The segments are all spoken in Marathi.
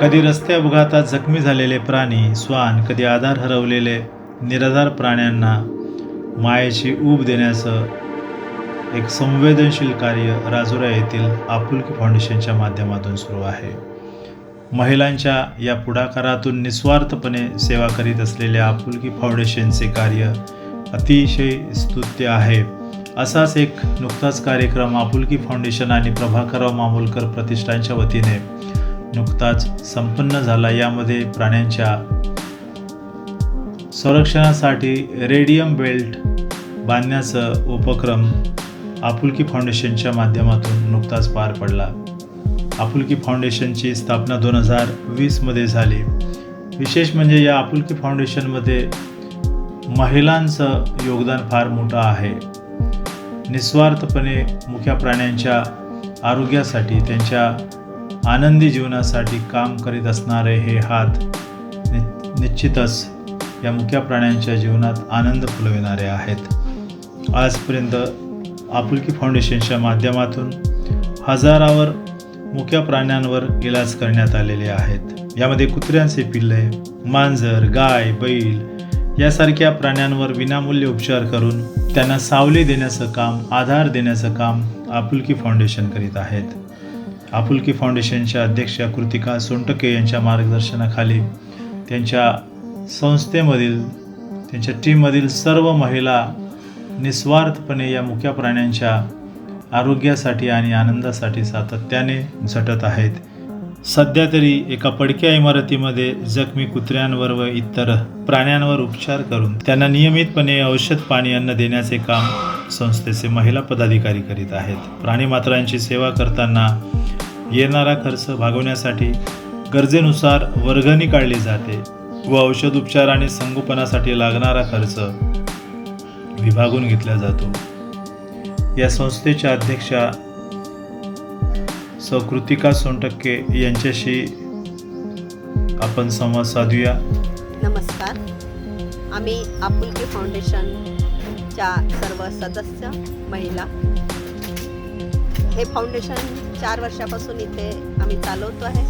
कधी रस्ते अपघातात जखमी झालेले प्राणी श्वान कधी आधार हरवलेले निराधार प्राण्यांना मायेची ऊब देण्याचं एक संवेदनशील कार्य राजुरा येथील आपुलकी फाउंडेशनच्या माध्यमातून सुरू आहे. महिलांच्या या पुढाकारातून निस्वार्थपणे सेवा करीत असलेल्या आपुलकी फाउंडेशनचे कार्य अतिशय स्तुत्य आहे. असाच एक नुकताच कार्यक्रम आपुलकी फाउंडेशन आणि प्रभाकरराव मामूलकर प्रतिष्ठानच्या वतीने नुकताच संपन्न झाला यामध्ये प्राण्यांच्या संरक्षणासाठी रेडियम बेल्ट बांधण्याचा उपक्रम आपुलकी फाउंडेशनच्या माध्यमातून नुकताच पार पडला. आपुलकी फाउंडेशनची स्थापना दोन हजार वीसमध्ये झाली. विशेष म्हणजे या आपुलकी फाउंडेशनमध्ये महिलांचं योगदान फार मोठं आहे. निस्वार्थपणे मुख्या प्राण्यांच्या आरोग्यासाठी त्यांच्या आनंदी जीवनासाठी काम करीत असणारे हे हात नि निश्चितच या मुख्या प्राण्यांच्या जीवनात आनंद फुलविणारे आहेत. आजपर्यंत आपुलकी फाउंडेशनच्या माध्यमातून हजारावर मुक्या प्राण्यांवर इलाज करण्यात आलेले आहेत. यामध्ये कुत्र्यांचे पिल्ले मांजर गाय बैल यासारख्या प्राण्यांवर विनामूल्य उपचार करून त्यांना सावली देण्याचं काम आधार देण्याचं काम आपुलकी फाउंडेशन करीत आहेत. आपुलकी फाउंडेशनच्या अध्यक्ष कृतिका सोनटके यांच्या मार्गदर्शनाखाली त्यांच्या संस्थेमधील त्यांच्या टीममधील सर्व महिला निस्वार्थपणे या मुक्या प्राण्यांच्या आरोग्यासाठी आणि आनंदासाठी सातत्याने झटत आहेत. सध्या तरी एका पडक्या इमारतीमध्ये जखमी कुत्र्यांवर व इतर प्राण्यांवर उपचार करून त्यांना नियमितपणे औषध पाणी अन्न देण्याचे काम संस्थेचे महिला पदाधिकारी करीत आहेत. प्राणीमात्रांची सेवा करताना येणारा खर्च भागवण्यासाठी गरजेनुसार वर्गणी काढली जाते व औषध उपचार आणि संगोपनासाठी लागणारा खर्च विभागून घेतला जातो. या संस्थेच्या अध्यक्षा सौ कृतिका सोनटक्के यांच्याशी आपण संवाद साधूया. नमस्कार. आम्ही आपुलकी फाउंडेशनच्या सर्व सदस्य महिला. हे फाउंडेशन चार वर्षापासून इथे आम्ही चालवतो आहे.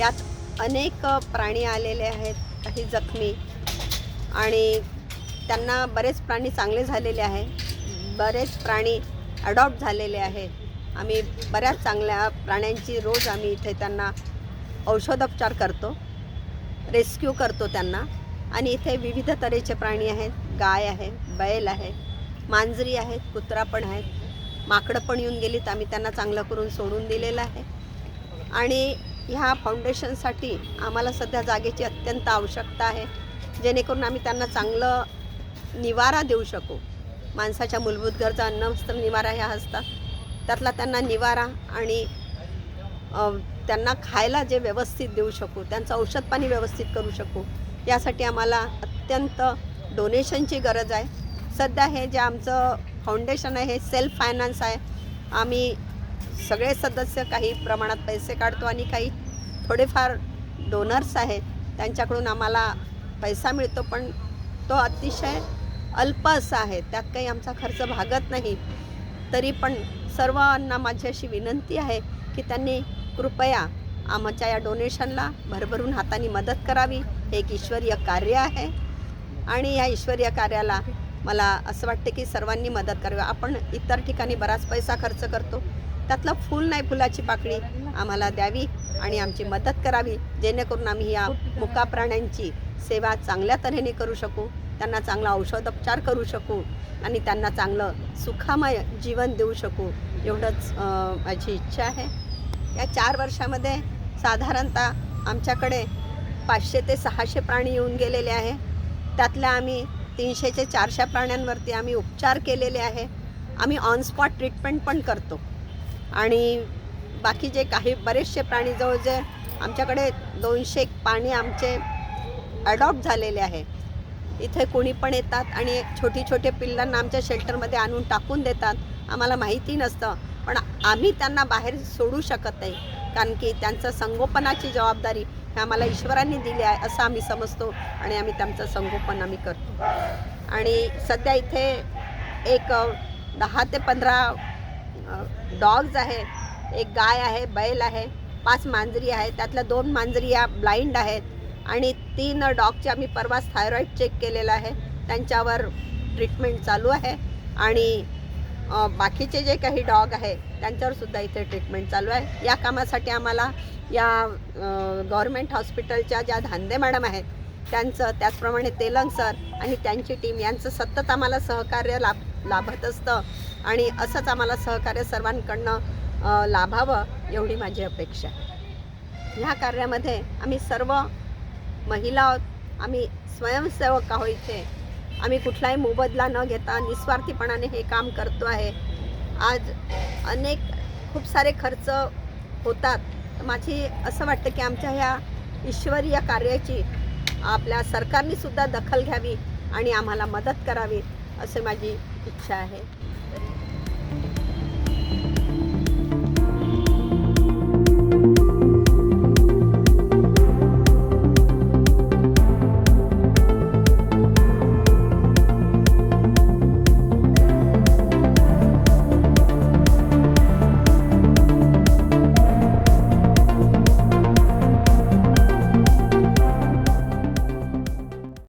यात अनेक प्राणी आलेले आहेत काही जखमी. आणि त्यांना बरेच प्राणी चांगले झालेले आहे. बरेच प्राणी अडॉप्ट झालेले आहेत. आम्ही बऱ्याच चांगल्या प्राण्यांची रोज आम्ही इथे त्यांना औषधोपचार करतो रेस्क्यू करतो त्यांना. आणि इथे विविध तऱ्हेचे प्राणी आहेत गाय आहे बैल आहे मांजरी आहेत कुत्रा पण आहेत. माकडं पण येऊन गेलीत आम्ही त्यांना चांगलं करून सोडून दिलेलं आहे. आणि ह्या फाउंडेशनसाठी आम्हाला सध्या जागेची अत्यंत आवश्यकता आहे जेणेकरून आम्ही त्यांना चांगलं निवारा देऊ शकू. माणसाच्या मूलभूत गरजा अन्न वस्त्र निवारा ह्या असतात. त्यातला त्यांना निवारा आणि त्यांना खायला जे व्यवस्थित देऊ शकू त्यांचं औषध पाणी व्यवस्थित करू शकू यासाठी आम्हाला अत्यंत डोनेशनची गरज आहे. सध्या हे जे आमचं फाउंडेशन आहे हे सेल्फ फायनान्स आहे. आम्ही सगळे सदस्य काही प्रमाणात पैसे काढतो आणि काही थोडेफार डोनर्स आहेत त्यांच्याकडून आम्हाला पैसा मिळतो पण तो अतिशय अल्प असा आहे. त्यात काही आमचा खर्च भागत नाही. तरी पण सर्वांना माझी अशी विनंती आहे की त्यांनी कृपया आमच्या या डोनेशनला भरभरून हाताने मदत करावी. हे एक ईश्वरीय कार्य आहे. आणि या ईश्वरीय कार्याला मला असं वाटते की सर्वांनी मदत करावी. आपण इतर ठिकाणी बराच पैसा खर्च करतो. त्यातलं फूल नाही फुलाची पाकळी आम्हाला द्यावी आणि आमची मदत करावी. जेणेकरून आम्ही या मुका प्राण्यांची सेवा चांगल्या तऱ्हेने करू शकू. त्यांना चांगला औषधोपचार करू शकू आणि त्यांना चांगलं सुखामय जीवन देऊ शकू एवढंच माझी इच्छा आहे. या चार वर्षामध्ये साधारणतः आमच्याकडे पाचशे ते सहाशे प्राणी येऊन गेलेले आहे. त्यातल्या आम्ही तीनशेचे चारशे प्राण्यांवरती आम्ही उपचार केलेले आहे. आम्ही ऑन स्पॉट ट्रीटमेंट पण करतो. आणि बाकी जे काही बरेचसे प्राणी जवळ जे आमच्याकडे दोनशे पाणी आमचे अडॉप्ट झालेले आहे. इथे कोणी पण येतात आणि छोटी छोटे पिल्लांना आमच्या शेल्टरमध्ये आणून टाकून देतात आम्हाला माहिती नसतं. पण आम्ही त्यांना बाहेर सोडू शकत नाही कारण की त्यांचं संगोपनाची जबाबदारी हे आम्हाला ईश्वरांनी दिली आहे असं आम्ही समजतो आणि आम्ही त्यांचं संगोपन आम्ही करतो. आणि सध्या इथे एक दहा ते पंधरा डॉग्ज आहे एक गाय आहे बैल आहे पाच मांजरी आहे त्यातल्या दोन मांजरी या ब्लाइंड आहेत आणि तीन डॉगचे आम्ही परवाच थायरॉईड चेक केलेलं आहे. त्यांच्यावर ट्रीटमेंट चालू आहे. आणि बाकीचे जे काही डॉग आहे त्यांच्यावर सुद्धा इथे ट्रीटमेंट चालू आहे. या कामासाठी आम्हाला या गव्हर्मेंट हॉस्पिटलच्या ज्या धांदे मॅडम आहेत त्यांचं त्याचप्रमाणे तेलंग सर आणि त्यांची टीम यांचं सतत आम्हाला सहकार्य लाभ लाभत असतं. आणि असंच आम्हाला सहकार्य सर्वांकडनं लाभावं एवढी माझी अपेक्षा आहे. ह्या कार्यामध्ये आम्ही सर्व महिला आहोत आम्ही स्वयंसेवक आहो इथे. आम्ही कुठलाही मोबदला न घेता निस्वार्थीपणाने हे काम करतो आहे. आज अनेक खूप सारे खर्च होतात. माझी असं वाटतं की आमच्या ह्या ईश्वरीय कार्याची आपल्या सरकारने सुद्धा दखल घ्यावी आणि आम्हाला मदत करावी असे माझी इच्छा आहे.